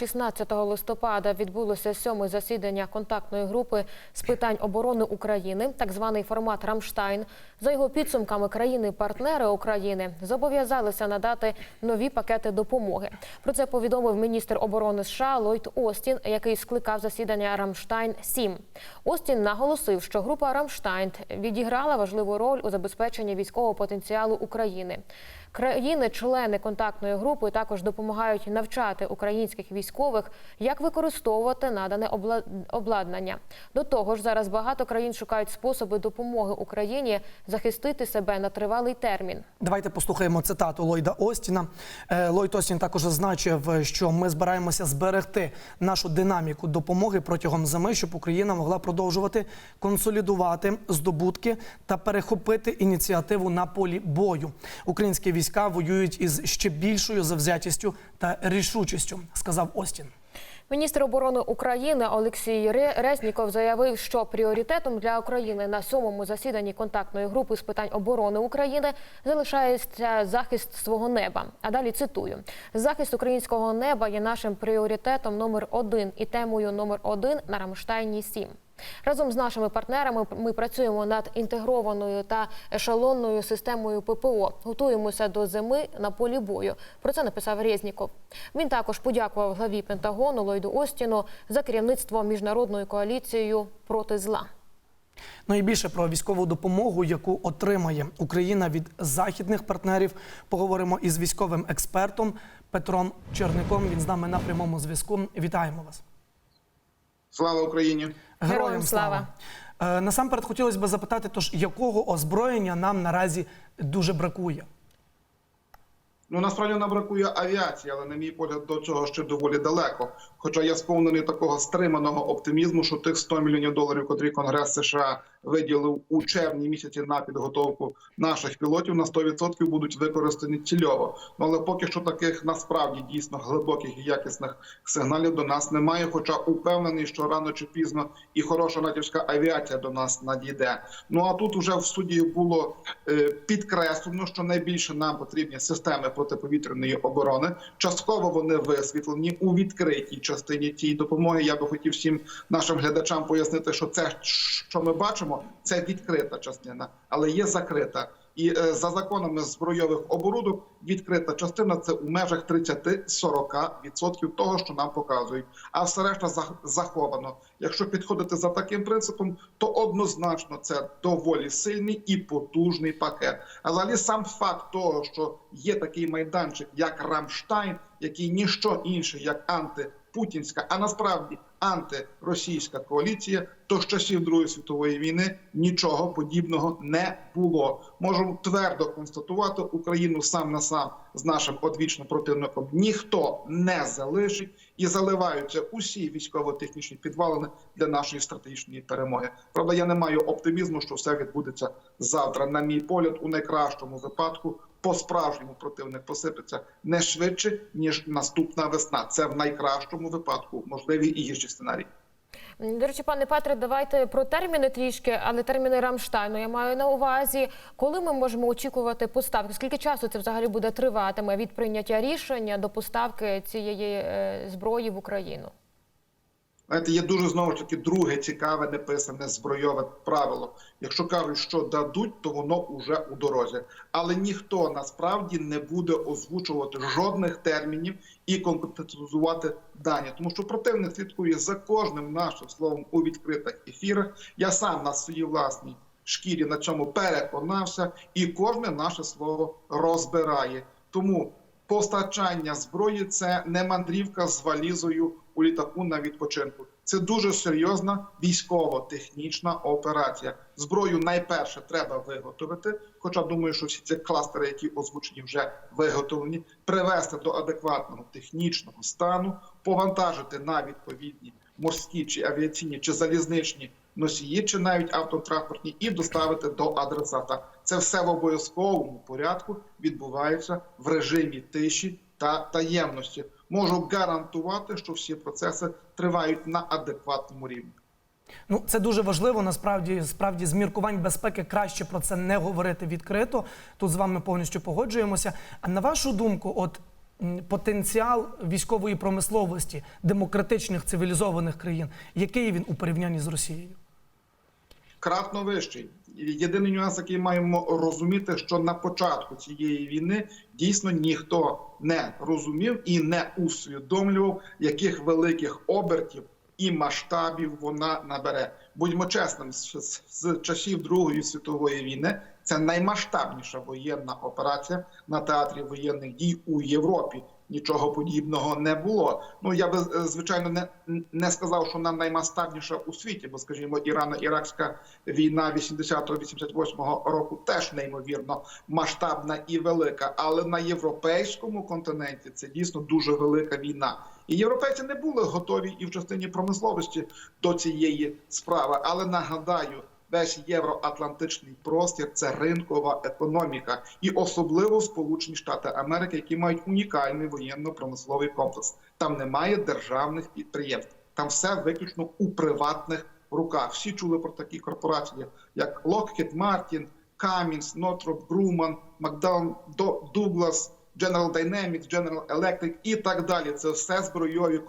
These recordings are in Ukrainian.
16 листопада відбулося сьоме засідання контактної групи з питань оборони України, так званий формат Рамштайн. За його підсумками, країни-партнери України зобов'язалися надати нові пакети допомоги. Про це повідомив міністр оборони США Ллойд Остін, який скликав засідання Рамштайн 7 Остін наголосив, що група Рамштайн відіграла важливу роль у забезпеченні військового потенціалу України. Країни-члени контактної групи також допомагають навчати українських військових, як використовувати надане обладнання. До того ж, зараз багато країн шукають способи допомоги Україні захистити себе на тривалий термін. Давайте послухаємо цитату Ллойда Остіна. Е, Ллойд Остін також зазначив, що ми збираємося зберегти нашу динаміку допомоги протягом зими, щоб Україна могла продовжувати консолідувати здобутки та перехопити ініціативу на полі бою. Українські війська воюють із ще більшою завзятістю та рішучістю, сказав Остін. Міністр оборони України Олексій Ре- Резніков заявив, що пріоритетом для України на сьомому засіданні контактної групи з питань оборони України залишається захист свого неба. А далі цитую: захист українського неба є нашим пріоритетом номер один і темою номер один на Рамштайні 7 Разом з нашими партнерами ми працюємо над інтегрованою та ешелонною системою ППО. Готуємося до зими на полі бою. Про це написав Резніков. Він також подякував главі Пентагону Ллойду Остіну за керівництво міжнародною коаліцією проти зла. Ну і більше про військову допомогу, яку отримає Україна від західних партнерів. Поговоримо із військовим експертом Петром Черником. Він з нами на прямому зв'язку. Вітаємо вас. Слава Україні! Героям слава! Е, Насамперед хотілося б запитати, тож якого озброєння нам наразі дуже бракує? Ну насправді нам бракує авіації, але на мій погляд до цього ще доволі далеко. Хоча я сповнений такого стриманого оптимізму, що тих 100 мільйонів доларів, котрі Конгрес США виділив у червні місяці на підготовку наших пілотів, на 100% будуть використані цільово. Ну але поки що таких насправді дійсно глибоких і якісних сигналів до нас немає. Хоча упевнений, що рано чи пізно і хороша натівська авіація до нас надійде. Ну а тут вже в суді було е, підкреслено, що найбільше нам потрібні системи протиповітряної оборони. Частково вони висвітлені у відкритій частині тієї допомоги. Я би хотів всім нашим глядачам пояснити, що це, що ми бачимо, це відкрита частина, але є закрита. І е, за законами збройових оборудок відкрита частина це у межах 30-40% того, що нам показують. А все решта зах- заховано. Якщо підходити за таким принципом, то однозначно це доволі сильний і потужний пакет. Але сам факт того, що є такий майданчик, як Рамштайн, який ніщо інше, як антипутінська, а насправді антиросійська коаліція, то з часів Другої світової війни нічого подібного не було. Можемо твердо констатувати Україну сам на сам з нашим одвічним противником ніхто не залишить і заливаються усі військово-технічні підвалини для нашої стратегічної перемоги. Правда, я не маю оптимізму, що все відбудеться завтра. На мій погляд, у найкращому випадку. По справжньому противник посипеться не швидше ніж наступна весна. Це в найкращому випадку можливі і гірші сценарії. До речі, пане Петре, давайте про терміни трішки, але терміни Рамштайну я маю на увазі, коли ми можемо очікувати поставки. Скільки часу це взагалі буде триватиме від прийняття рішення до поставки цієї е, зброї в Україну? Знаєте, є дуже знову ж таки друге цікаве неписане збройове правило. Якщо кажуть, що дадуть, то воно уже у дорозі. Але ніхто насправді не буде озвучувати жодних термінів і конкретизувати дані, тому що противник слідкує за кожним нашим словом у відкритих ефірах. Я сам на своїй власній шкірі на цьому переконався, і кожне наше слово розбирає. Тому постачання зброї це не мандрівка з валізою у літаку на відпочинку. Це дуже серйозна військово-технічна операція. Зброю найперше треба виготовити. Хоча думаю, що всі ці кластери, які озвучені, вже виготовлені, привести до адекватного технічного стану, повантажити на відповідні морські чи авіаційні чи залізничні носії, чи навіть автотранспортні, і доставити до адресата. Це все в обов'язковому порядку відбувається в режимі тиші та таємності. Можу гарантувати, що всі процеси тривають на адекватному рівні. Ну, це дуже важливо. Насправді, справді, з міркувань безпеки краще про це не говорити відкрито. Тут з вами повністю погоджуємося. А на вашу думку, от потенціал військової промисловості демократичних цивілізованих країн, який він у порівнянні з Росією? кратно вищий. Єдиний нюанс, який маємо розуміти, що на початку цієї війни дійсно ніхто не розумів і не усвідомлював, яких великих обертів і масштабів вона набере. Будьмо чесними, з, з часів Другої світової війни це наймасштабніша воєнна операція на театрі воєнних дій у Європі. Нічого подібного не було. Ну я би е, звичайно не, не сказав, що вона наймасштабніша у світі, бо скажімо, Ірано-Іракська війна 80-88 року теж неймовірно масштабна і велика. Але на європейському континенті це дійсно дуже велика війна. І європейці не були готові і в частині промисловості до цієї справи. Але нагадаю, весь євроатлантичний простір це ринкова економіка, і особливо Сполучені Штати Америки, які мають унікальний воєнно-промисловий комплекс. Там немає державних підприємств, там все виключно у приватних руках. Всі чули про такі корпорації, як Lockheed Martin, Cummins, Northrop Grumman, McDonnell Douglas, General Dynamics, General Electric і так далі. Це все збройові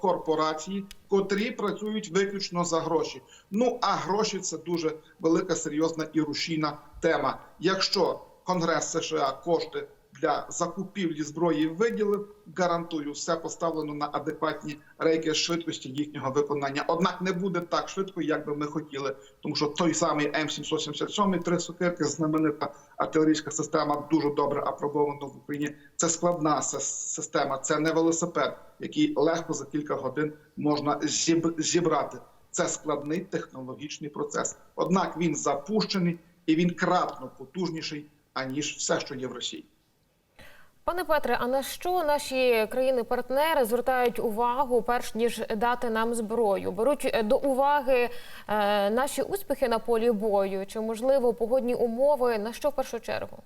корпорації, котрі працюють виключно за гроші. Ну а гроші це дуже велика, серйозна і рушійна тема. Якщо Конгрес США кошти для закупівлі зброї виділив, гарантую, все поставлено на адекватні рейки швидкості їхнього виконання. Однак не буде так швидко, як би ми хотіли, тому що той самий М777, три сокирки, знаменита артилерійська система, дуже добре апробована в Україні. Це складна система, це не велосипед, який легко за кілька годин можна зіб- зібрати. Це складний технологічний процес. Однак він запущений і він кратно потужніший аніж все, що є в Росії. Пане Петре, а на що наші країни-партнери звертають увагу, перш ніж дати нам зброю? Беруть е, до уваги е, наші успіхи на полі бою чи можливо погодні умови? На що в першу чергу?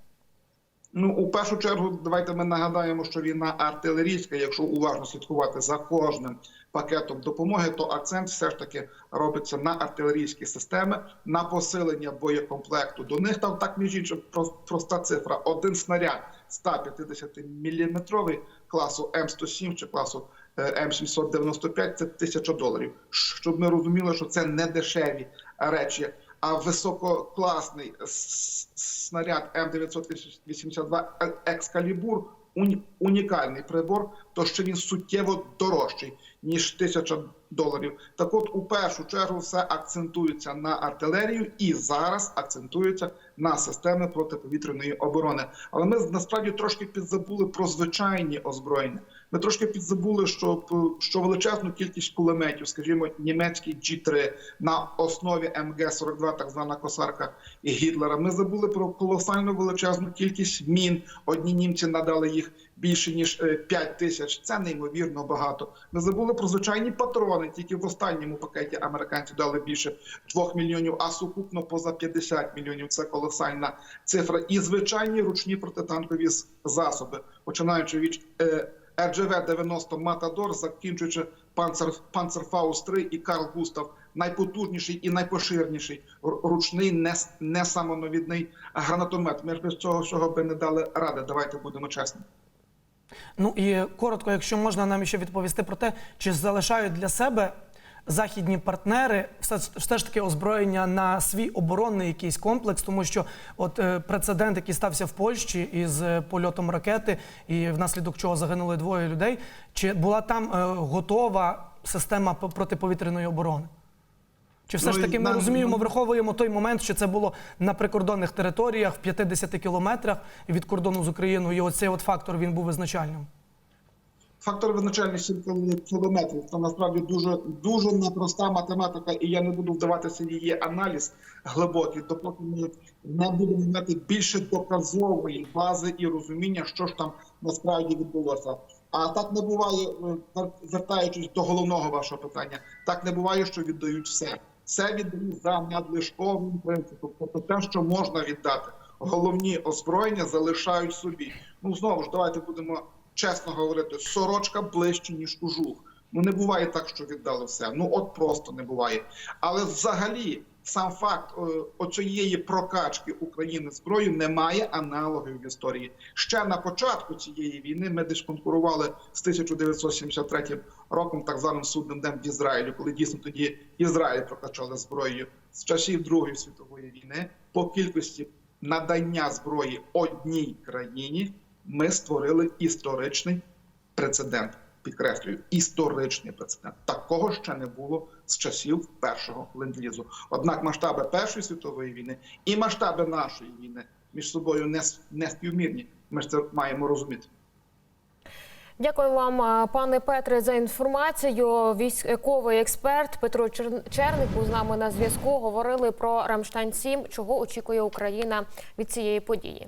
Ну, у першу чергу, давайте ми нагадаємо, що війна артилерійська, якщо уважно слідкувати за кожним пакетом допомоги, то акцент все ж таки робиться на артилерійські системи, на посилення боєкомплекту до них. Там так між іншим про- проста цифра: один снаряд 150 мм класу М107 чи класу е, М795 – це тисяча доларів. Щоб ми розуміли, що це не дешеві речі. А висококласний снаряд М982 Екскалібур уні- унікальний прибор, то що він суттєво дорожчий ніж тисяча доларів. Так, от у першу чергу все акцентується на артилерію і зараз акцентується на системи протиповітряної оборони. Але ми насправді трошки підзабули про звичайні озброєння. Ми трошки підзабули, що, що величезну кількість кулеметів, скажімо, німецький G3 на основі МГ-42, так звана косарка Гітлера. Ми забули про колосальну величезну кількість мін. Одні німці надали їх більше ніж 5 тисяч. Це неймовірно багато. Ми забули про звичайні патрони. Тільки в останньому пакеті американці дали більше 2 мільйонів, а сукупно поза 50 мільйонів. Це колосальна цифра. І звичайні ручні протитанкові засоби, починаючи від е, РГВ-90 Матадор, закінчуючи Панцер, Панцерфаус 3 і Карл Густав, найпотужніший і найпоширеніший ручний не, не гранатомет. Ми ж без цього всього би не дали ради. Давайте будемо чесні. Ну і коротко, якщо можна нам ще відповісти про те, чи залишають для себе західні партнери все, все ж таки озброєння на свій оборонний якийсь комплекс, тому що от е, прецедент, який стався в Польщі із е, польотом ракети, і внаслідок чого загинули двоє людей, чи була там е, готова система протиповітряної оборони? Чи все Ну, ж таки ми нам- розуміємо, враховуємо той момент, що це було на прикордонних територіях в 50 кілометрах від кордону з Україною, і оцей от фактор він був визначальним. Фактор визначальних 7 кілометрів. Це насправді дуже дуже непроста математика, і я не буду вдаватися в її аналіз глибокий, допоки ми не будемо мати більше доказової бази і розуміння, що ж там насправді відбулося. А так не буває, е, вер- звертаючись до головного вашого питання, так не буває, що віддають все. Все віддають за надлишковим принципом, тобто те, що можна віддати. Головні озброєння залишають собі. Ну знову ж давайте будемо чесно говорити, сорочка ближче, ніж кожух. Ну не буває так, що віддали все. Ну от просто не буває. Але взагалі сам факт е, оцієї прокачки України зброю не має аналогів в історії. Ще на початку цієї війни ми десь конкурували з 1973 роком, так званим судним днем в Ізраїлі, коли дійсно тоді Ізраїль прокачали зброєю з часів Другої світової війни по кількості надання зброї одній країні. Ми створили історичний прецедент. Підкреслюю, історичний прецедент. Такого ще не було з часів першого ленд-лізу. Однак масштаби Першої світової війни і масштаби нашої війни між собою не, не співмірні. Ми ж це маємо розуміти. Дякую вам, пане Петре, за інформацію. Військовий експерт Петро Чер- Черник був з нами на зв'язку. Говорили про Рамштайн 7 чого очікує Україна від цієї події.